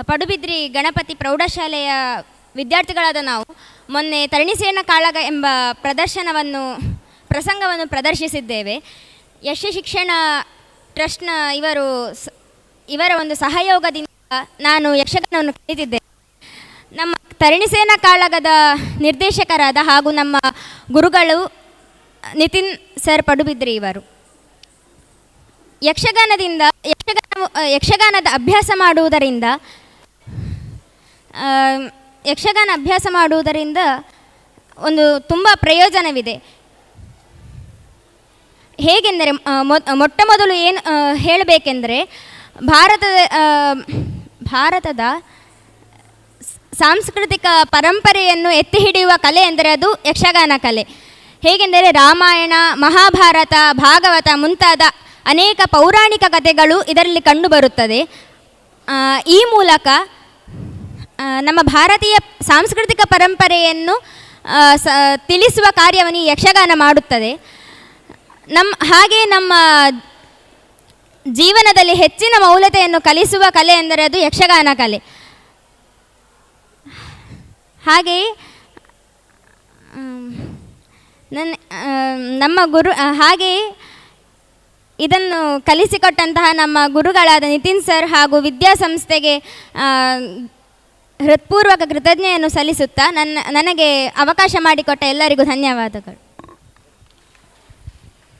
ಪಡುಬಿದ್ರಿ ಗಣಪತಿ ಪ್ರೌಢಶಾಲೆಯ ವಿದ್ಯಾರ್ಥಿಗಳಾದ ನಾವು ಮೊನ್ನೆ ತರಣಿಸೇನ ಕಾಳಗ ಎಂಬ ಪ್ರದರ್ಶನವನ್ನು, ಪ್ರಸಂಗವನ್ನು ಪ್ರದರ್ಶಿಸಿದ್ದೇವೆ. ಯಶ ಶಿಕ್ಷಣ ಟ್ರಸ್ಟ್ನ ಇವರು ಇವರ ಒಂದು ಸಹಯೋಗದಿಂದ ನಾನು ಯಕ್ಷಗಾನವನ್ನು ಕಲಿತಿದ್ದೇನೆ ನಮ್ಮ ತರಣಿಸೇನ ಕಾಳಗದ ನಿರ್ದೇಶಕರಾದ ಹಾಗೂ ನಮ್ಮ ಗುರುಗಳು ನಿತಿನ್ ಸರ್ ಪಡುಬಿದ್ರಿ ಇವರು. ಯಕ್ಷಗಾನದಿಂದ ಯಕ್ಷಗಾನ ಯಕ್ಷಗಾನದ ಅಭ್ಯಾಸ ಮಾಡುವುದರಿಂದ ಯಕ್ಷಗಾನ ಅಭ್ಯಾಸ ಮಾಡುವುದರಿಂದ ಒಂದು ತುಂಬ ಪ್ರಯೋಜನವಿದೆ. ಹೇಗೆಂದರೆ ಮೊಟ್ಟ ಮೊದಲು ಏನು ಹೇಳಬೇಕೆಂದರೆ, ಭಾರತದ ಭಾರತದ ಸಾಂಸ್ಕೃತಿಕ ಪರಂಪರೆಯನ್ನು ಎತ್ತಿ ಹಿಡಿಯುವ ಕಲೆ ಎಂದರೆ ಅದು ಯಕ್ಷಗಾನ ಕಲೆ. ಹೇಗೆಂದರೆ, ರಾಮಾಯಣ, ಮಹಾಭಾರತ, ಭಾಗವತ ಮುಂತಾದ ಅನೇಕ ಪೌರಾಣಿಕ ಕಥೆಗಳು ಇದರಲ್ಲಿ ಕಂಡುಬರುತ್ತದೆ. ಈ ಮೂಲಕ ನಮ್ಮ ಭಾರತೀಯ ಸಾಂಸ್ಕೃತಿಕ ಪರಂಪರೆಯನ್ನು ಸ, ತಿಳಿಸುವ ಕಾರ್ಯವನ್ನು ಯಕ್ಷಗಾನ ಮಾಡುತ್ತದೆ. ನಮ್ಮ ಹಾಗೆ ನಮ್ಮ ಜೀವನದಲ್ಲಿ ಹೆಚ್ಚಿನ ಮೌಲ್ಯತೆಯನ್ನು ಕಲಿಸುವ ಕಲೆ ಎಂದರೆ ಅದು ಯಕ್ಷಗಾನ ಕಲೆ. ಹಾಗೆಯೇ ನನ್ನ ನಮ್ಮ ಗುರು ಹಾಗೆಯೇ ಇದನ್ನು ಕಲಿಸಿಕೊಟ್ಟಂತಹ ನಮ್ಮ ಗುರುಗಳಾದ ನಿತಿನ್ ಸರ್ ಹಾಗೂ ವಿದ್ಯಾಸಂಸ್ಥೆಗೆ ಹೃತ್ಪೂರ್ವಕ ಕೃತಜ್ಞೆಯನ್ನು ಸಲ್ಲಿಸುತ್ತಾ ನನ್ನ ನನಗೆ ಅವಕಾಶ ಮಾಡಿಕೊಟ್ಟ ಎಲ್ಲರಿಗೂ ಧನ್ಯವಾದಗಳು.